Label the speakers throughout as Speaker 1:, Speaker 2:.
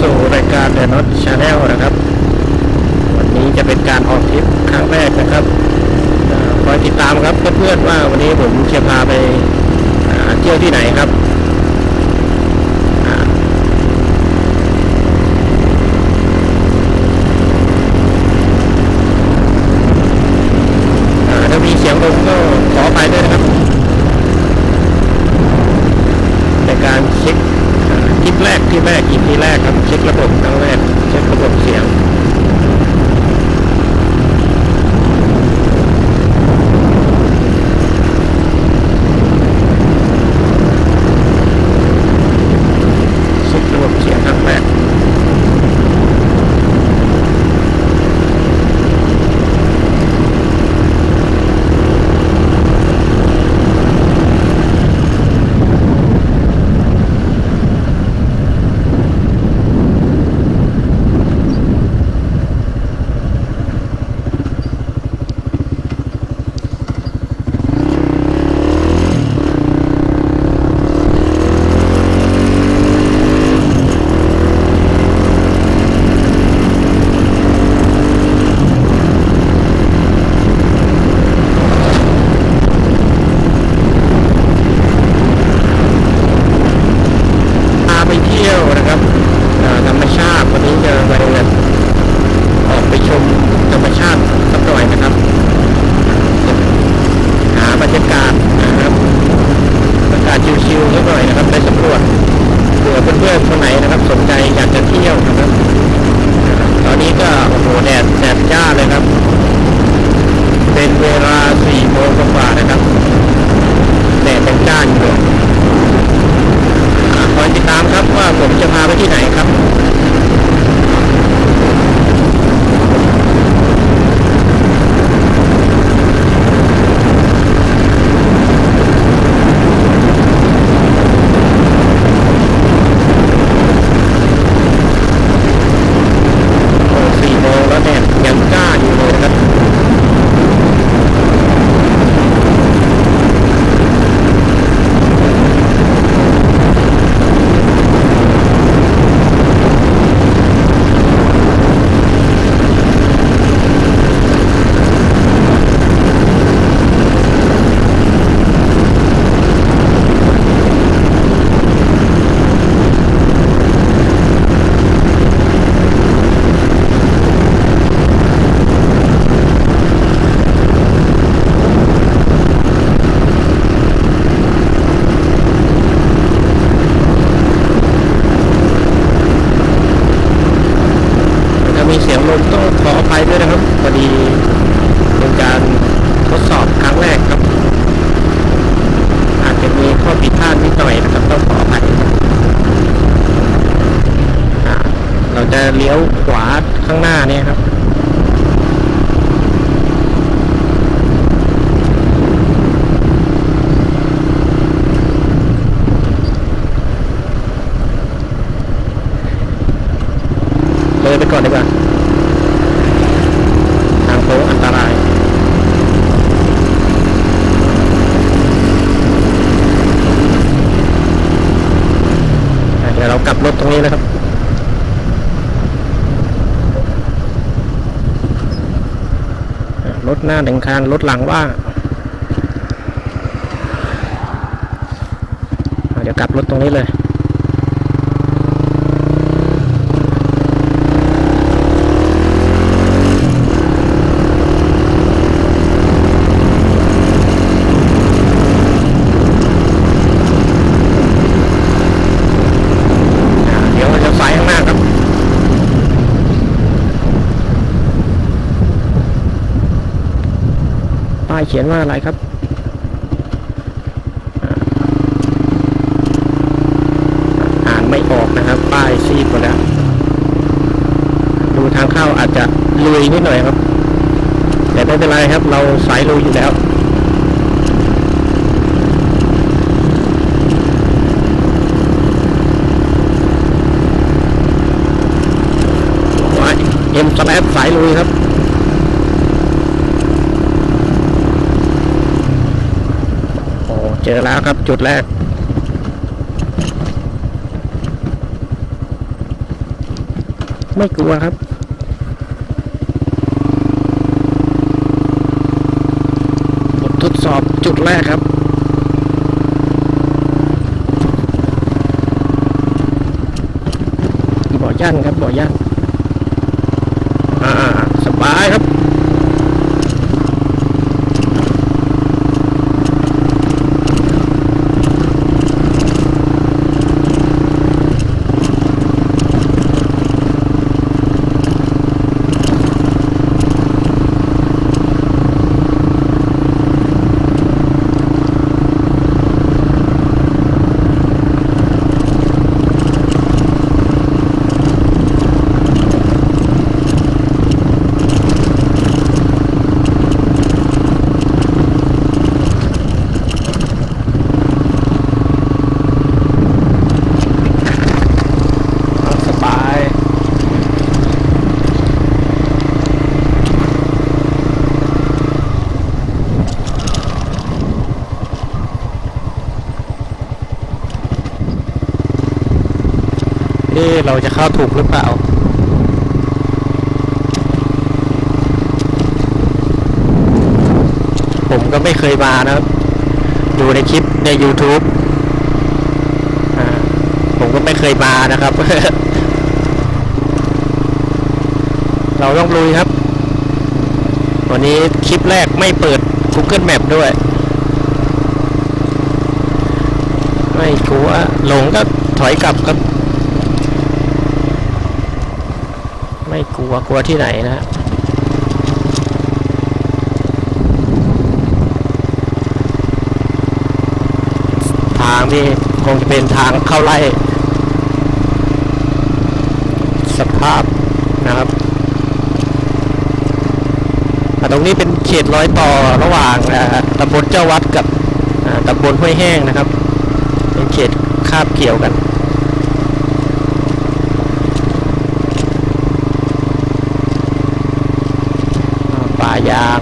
Speaker 1: สู่รายการเดนอตชาแนลนะครับ วันนี้จะเป็นการออกทริปครั้งแรกนะครับคอยติดตามครับเพื่อนๆว่าวันนี้ผมจะพาไปเที่ยวที่ไหนครับอ่าอ่าถ้ามีเสียงลมก็ขอไปด้วยนะครับ ในการเช็คอ่าคลิปแรก ที่แรกอีพีแรกครับ เช็คระบบครั้งแรกเช็คระบบเสียง ยงลมต้องขออภัยด้วยนะครับพอดีเป็นการทดสอบครั้งแรกครับ อาจจะมีข้อผิดพลาดนิดหน่อยนะครับต้องขออภัยเราจะเลี้ยวขวาข้างหน้าเนี่ยครับเลยไปก่อนดีกว่า โค้งอันตรายเดี๋ยวเรากลับรถตรงนี้นะครับรถหน้าหนึ่งคันรถหลังว่างเดี๋ยวกลับรถตรงนี้เลย อ่าเดี๋ยวเราจะสายข้างหน้าครับ ป้ายเขียนว่าอะไรครับอ่านไม่ออกนะครับ ป้ายซีดหมดแล้ว ดูทางเข้าอาจจะลุยนิดหน่อยครับ แต่ไม่เป็นไรครับ เราสายลุยอยู่แล้วเอ็มสแลบสายลุยครับ โอ้ เจอแล้วครับจุดแรก ไม่กลัวครับบททดสอบจุดแรกครับบ่อย่นครับบ่อย่นอ่า สบายครับ สบาย เอ๊เราจะเข้าถูกหรือเปล่า ผมก็ไม่เคยมานะครับ ดูในคลิปใน YouTube ผมก็ไม่เคยมานะครับ เราต้องลุยครับ วันนี้คลิปแรกไม่เปิด Google Map ด้วย ไม่กลัวหลงก็ถอยกลับครับ ไม่กลัวกลัวที่ไหนนะฮะทางนี่คงจะเป็นทางเข้าไล่สภาพนะครับอ่ตรงนี้เป็นเขตร้อยต่อระหว่างตำบลเจ้าวัดกับตำบลห้วยแห้งนะครับ เป็นเขตคาบเกี่ยวกัน อ่ายาง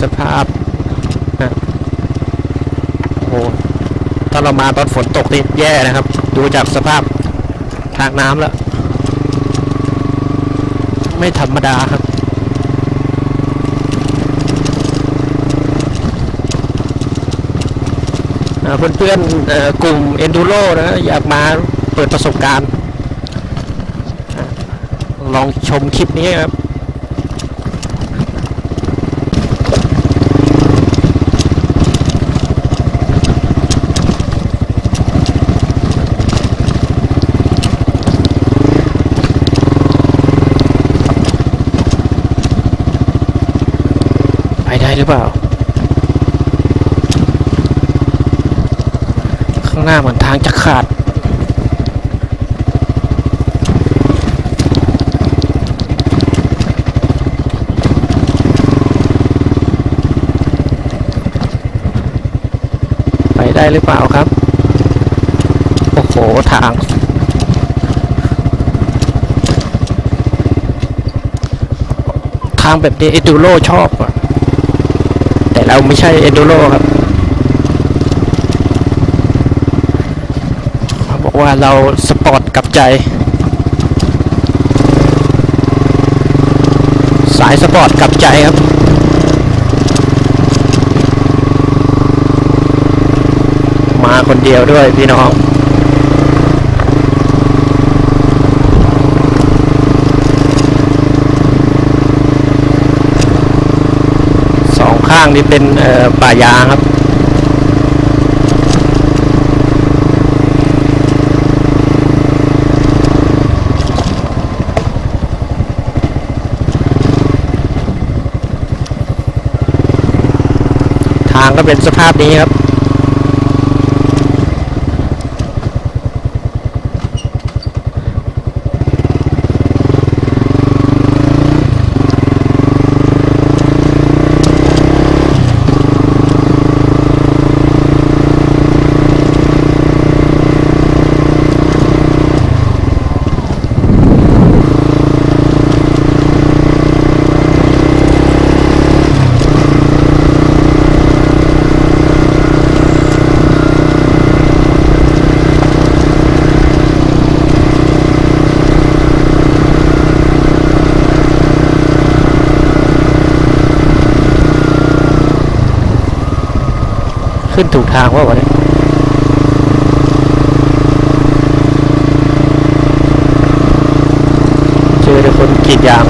Speaker 1: สภาพนะโอ้ถ้าเรามาตอนฝนตกนี่แย่นะครับ ดูจากสภาพทางน้ำแล้ว ไม่ธรรมดาครับ อ่า เพื่อนๆเอ่อกลุ่ม Enduro นะอยากมาเปิดประสบการณ์ ลองชมคลิปนี้ครับ ไปได้หรือเปล่า ข้างหน้าเหมือนทางจะ ขาด ไปได้หรือเปล่าครับ โอ้โห ทาง ทางแบบนี้เอดูโรชอบอะ แต่เราไม่ใช่เอดูโรครับ เขาบอก ว่าเราสปอร์ตกับใจ สายสปอร์ตกับใจครับ มาคนเดียวด้วยพี่น้องสองข้างนี่เป็นป่ายางครับ ก็เป็นสภาพนี้ครับ ขึ้นถูกทางว่าวะเนี่ยเจอแต่คนกรีดยาง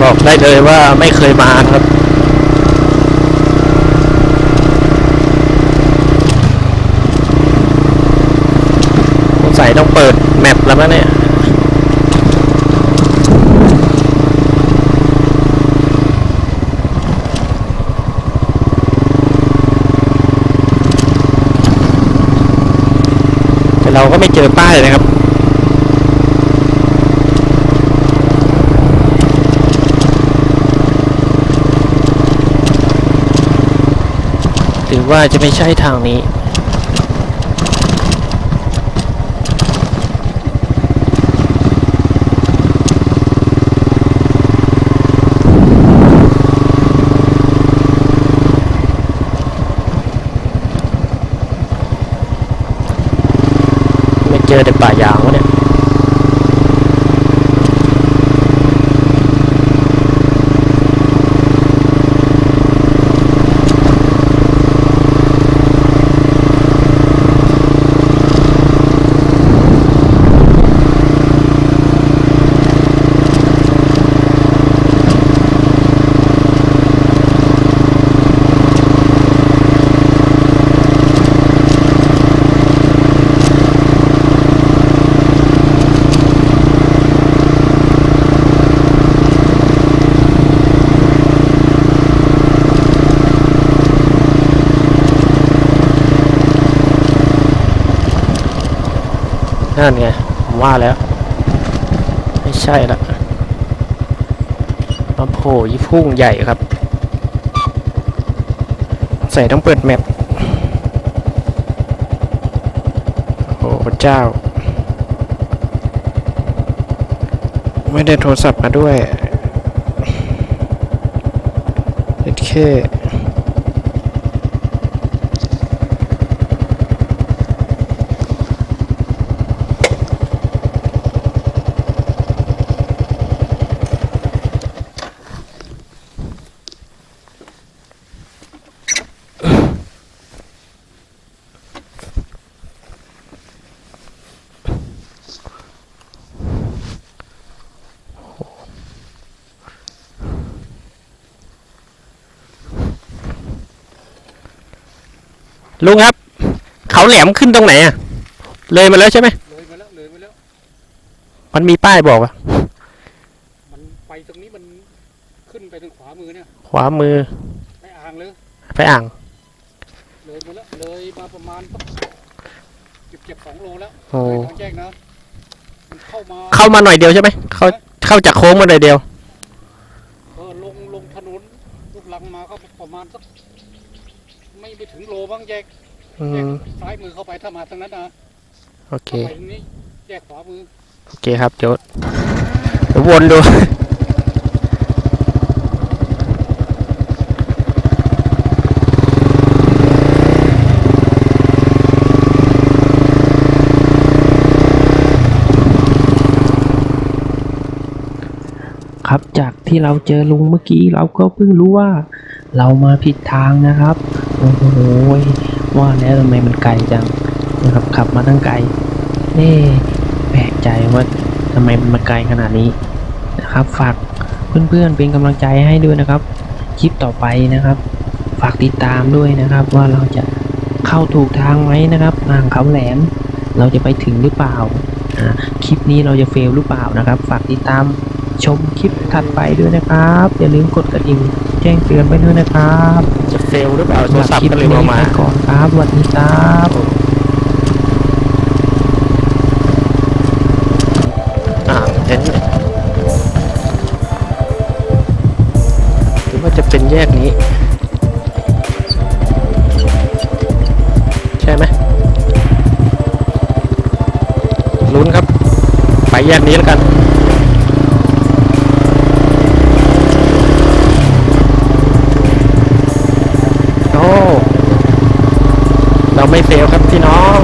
Speaker 1: บอกได้เลยว่าไม่เคยมาครับ สัยต้องเปิดแมปแล้วมั้งเนี่ยแต่เราก็ไม่เจอป้ายเลยนะครับหรือว่าจะไม่ใช่ทางนี้ เจอแต่ป่ายางวะเนี่ย นั่นไงผมว่าแล้ว ไม่ใช่ละมาโผล่ยี่พุ่งใหญ่ครับ ใส่ต้องเปิดแมปโอ้พระเจ้า ไม่ได้โทรศัพท์มาด้วยเอ็ดเค ลุงครับ เขาแหลมขึ้นตรงไหนอะเลยมาแล้วใช่ไหม
Speaker 2: เลยมาแล้วเลยมาแล้ว
Speaker 1: มันมีป้ายบอกอะ
Speaker 2: มันไปตรงนี้มันขึ้นไปทางขวามือเนี่ย
Speaker 1: ขวามือ
Speaker 2: ไปอ่างเลย
Speaker 1: ไปอ่าง
Speaker 2: เลยมาแล้วเลยมาประมาณสักเก็บเก็บสองโลแล้ว
Speaker 1: โอ้
Speaker 2: เลยทางแจ้งนะมันเข้ามา
Speaker 1: เข้ามาหน่อยเดียวใช่ไหมเข้าเข้าจากโค้งมาหน่อยเดียว
Speaker 2: เออลงลงถนนลูกลังมาก็ประมาณสัก ไม่ไปถึงโลบ้างแยก
Speaker 1: อื
Speaker 2: แยก
Speaker 1: ม
Speaker 2: ซ้ายมือเข้าไปถ้ามาทางนั้นนะ
Speaker 1: โอเค
Speaker 2: เข้าไปตรงนี้แยกขวามือ
Speaker 1: โอเคครับเดี๋ยวเดี๋ยววนดู
Speaker 3: ครับจากที่เราเจอลุงเมื่อกี้เราก็เพิ่งรู้ว่า เรามาผิดทางนะครับ โอ้โหว่าแล้วทำไมมันไกลจังนะครับขับมาตั้งไกลเอ๊แปลกใจว่าทำไมมันมาไกลขนาดนี้นะครับ ฝากเพื่อนๆเป็นกำลังใจให้ด้วยนะครับ คลิปต่อไปนะครับ ฝากติดตามด้วยนะครับ ว่าเราจะเข้าถูกทางไหมนะครับอ่างเขาแหลม เราจะไปถึงหรือเปล่าคลิปนี้เราจะเฟลหรือเปล่านะครับ ฝากติดตามชมคลิปถัดไปด้วยนะครับ อย่าลืมกดกระดิ่ง แจ้งเตือนไปด้วยนะครับ
Speaker 1: จะเฟลหรือเปล่าโทรศัพท์
Speaker 3: คลิป
Speaker 1: ก็เลย
Speaker 3: นี้
Speaker 1: เอามา
Speaker 3: ไปก่อนครับสวัสดีครับ
Speaker 1: อ่างเต็นท์เนี่ยหรือว่าจะเป็นแยกนี้ ใช่ไหมลุ้นครับ ไปแยกนี้แล้วกัน น้อง